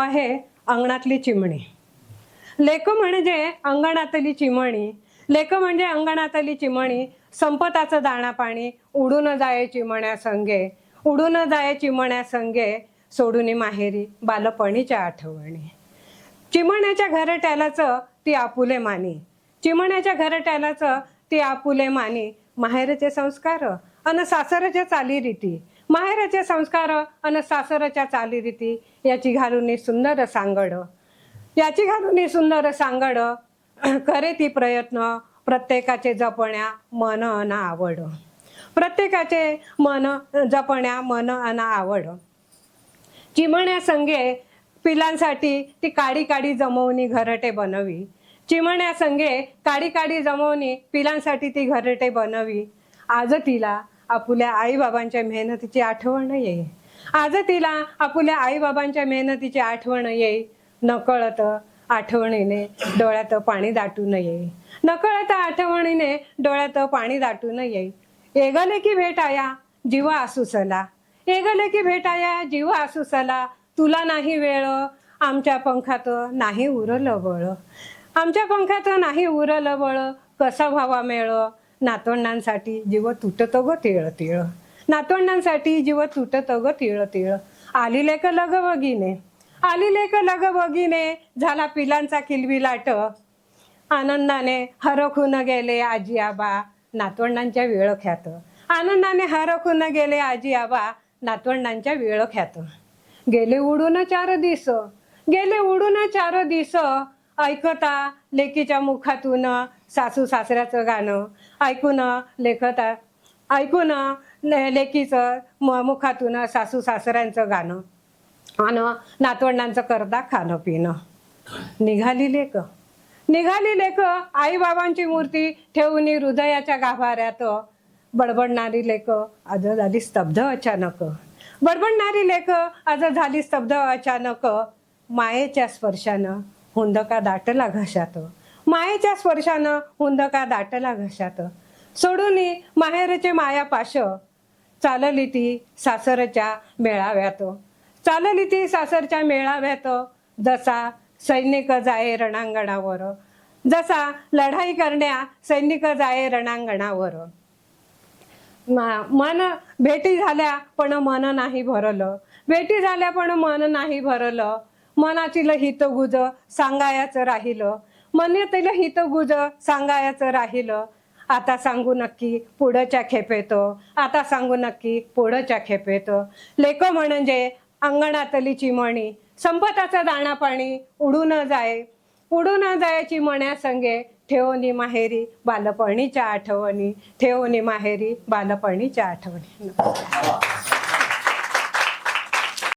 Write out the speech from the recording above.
आहे अंगणातली चिमणी. लेक म्हणजे अंगणातली चिमणी. लेक म्हणजे अंगणातली चिमणी. संपताचं दाणा पाणी उडून जाये चिमण्या संगे. उडून जाये चिमण्या संगे सोडून माहेरी बालपणीच्या आठवणी. चिमण्याच्या घरट्यालाचं ती आपुले मानी. चिमण्याच्या घरट्यालाचं ती आपुले मानी. माहेरचे संस्कार अन सासरच्या चालीरीती. माहेराचे संस्कार अन सासरच्या चालीरीती याची घालून सुंदर सांगड. याची घालून सुंदर सांगड करे ती प्रयत्न प्रत्येकाचे जपण्या मन अन आवड. प्रत्येकाचे मन जपण्या मन अन आवड. चिमण्या संगे पिलांसाठी ती काडी काडी जमवणी घरटे बनवी. चिमण्या संगे काडी काडी जमवणी पिलांसाठी ती घरटे बनवी. आज तिला आपुल्या आईबाबांच्या मेहनतीची आठवण येई आज तिला आपुल्या आईबाबांच्या मेहनतीची आठवण येई नकळत आठवणीने डोळ्यात पाणी दाटून येई नकळत आठवणीने डोळ्यात पाणी दाटून येई एगले की भेटाया जीवा आसुसला एगले की भेटाया जीवा आसुसला तुला नाही वेळ आमच्या पंखात नाही उरलं बळ. आमच्या पंखात नाही उरलं बळ. कसा व्हावा मेळ? नातवंडांसाठी जीव तुटत ग तिळ तिळ. नातवंडांसाठी जीव तुटत ग तिळ तिळ. आली क लग बगीने आली क लग बगीने झाला पिलांचा किलबिलाट आनंदाने हरखून गेले आजी आबा नातवंडांच्या वेळ ख्यात. आनंदाने हरखून गेले आजी आबा नातवंडांच्या वेळ ख्यात. गेले उडून चार दिस गेले उडून चार दिस ऐकता लेकीच्या मुखातून सासू सासऱ्याचं गाणं. ऐकून लेखता ऐकून ले- लेकीचं म- मुखातून सासू सासऱ्यांचं गाणं. आणि नातवंडांचं करता खाणं पिणं. निघाली लेख निघाली लेख आई बाबांची मूर्ती ठेवून हृदयाच्या गाभाऱ्यात बडबडणारी लेख आज झाली स्तब्ध अचानक. बडबडणारी लेख आज झाली स्तब्ध अचानक. मायेच्या स्पर्शानं. हुंदका दाटला घशात. मायेच्या स्पर्शानं हुंदका दाटला घशात. सोडून माहेरचे माया पाश चालली ती सासरच्या मेळाव्यात. चालली ती सासरच्या मेळाव्यात जसा सैनिक जाये रणांगणावर. जसा लढाई करण्या सैनिक जाये रणांगणावर. मा- मन भेटी झाल्या पण मन नाही भरलं. भेटी झाल्या पण मन नाही भरलं. मनातील हितगुज सांगायचं राहिलं. मनातील हितगुज सांगायचं राहिलं. आता सांगू नक्की पुढच्या खेपेत. आता सांगू नक्की पुढच्या खेपेत. लेक म्हणजे अंगणातली चिमणी. संपताचा दाणा पाणी उडून जाय. उडून जायची मण्या संगे. ठेवणी माहेरी बालपणीच्या आठवणी. ठेवणी माहेरी बालपणीच्या आठवणी.